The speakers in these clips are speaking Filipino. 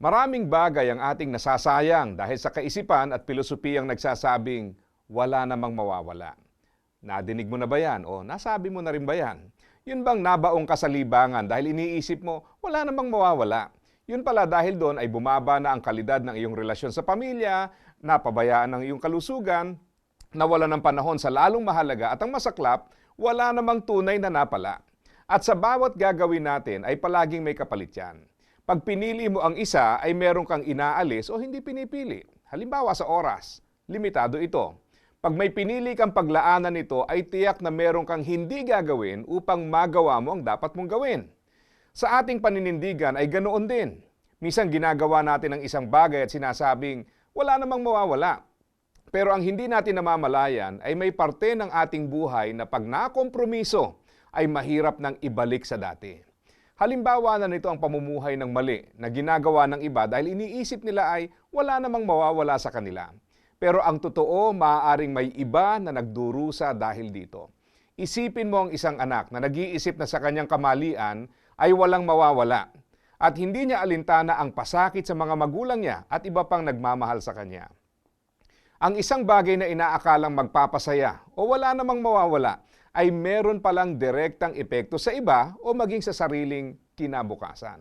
Maraming bagay ang ating nasasayang dahil sa kaisipan at pilosopiyang nagsasabing wala namang mawawala. Nadinig mo na ba yan o nasabi mo na rin ba yan? Yun bang nabaong ka sa libangan dahil iniisip mo wala namang mawawala? Yun pala dahil doon ay bumaba na ang kalidad ng iyong relasyon sa pamilya, napabayaan ng iyong kalusugan, nawala ng panahon sa lalong mahalaga at ang masaklap, wala namang tunay na napala. At sa bawat gagawin natin ay palaging may kapalit yan. Pag pinili mo ang isa ay meron kang inaalis o hindi pinipili. Halimbawa sa oras, limitado ito. Pag may pinili kang paglaanan nito ay tiyak na meron kang hindi gagawin upang magawa mo ang dapat mong gawin. Sa ating paninindigan ay ganoon din. Minsan ginagawa natin ang isang bagay at sinasabing wala namang mawawala. Pero ang hindi natin namamalayan ay may parte ng ating buhay na pag nakompromiso ay mahirap nang ibalik sa dati. Halimbawa na nito ang pamumuhay ng mali na ginagawa ng iba dahil iniisip nila ay wala namang mawawala sa kanila. Pero ang totoo, maaaring may iba na nagdurusa dahil dito. Isipin mo ang isang anak na nag-iisip na sa kanyang kamalian ay walang mawawala at hindi niya alintana ang pasakit sa mga magulang niya at iba pang nagmamahal sa kanya. Ang isang bagay na inaakalang magpapasaya o wala namang mawawala ay meron palang direktang epekto sa iba o maging sa sariling kinabukasan.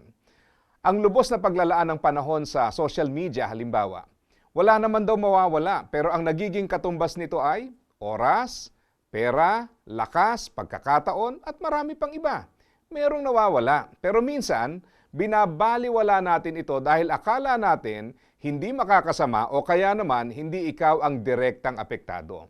Ang lubos na paglalaan ng panahon sa social media halimbawa, wala naman daw mawawala pero ang nagiging katumbas nito ay oras, pera, lakas, pagkakataon at marami pang iba. Merong nawawala pero minsan binabaliwala natin ito dahil akala natin hindi makakasama o kaya naman hindi ikaw ang direktang apektado.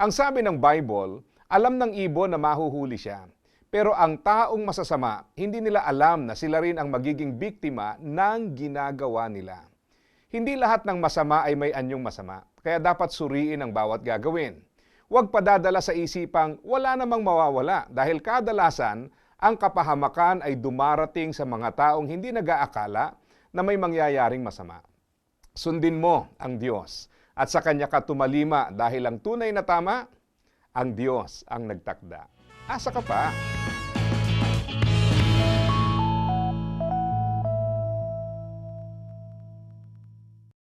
Ang sabi ng Bible, alam ng ibon na mahuhuli siya. Pero ang taong masasama, hindi nila alam na sila rin ang magiging biktima ng ginagawa nila. Hindi lahat ng masama ay may anyong masama, kaya dapat suriin ang bawat gagawin. Huwag padadala sa isipang wala namang mawawala dahil kadalasan ang kapahamakan ay dumarating sa mga taong hindi nag-aakala na may mangyayaring masama. Sundin mo ang Diyos at sa Kanya ka tumalima dahil ang tunay na tama, ang Diyos ang nagtakda. Asa ka pa?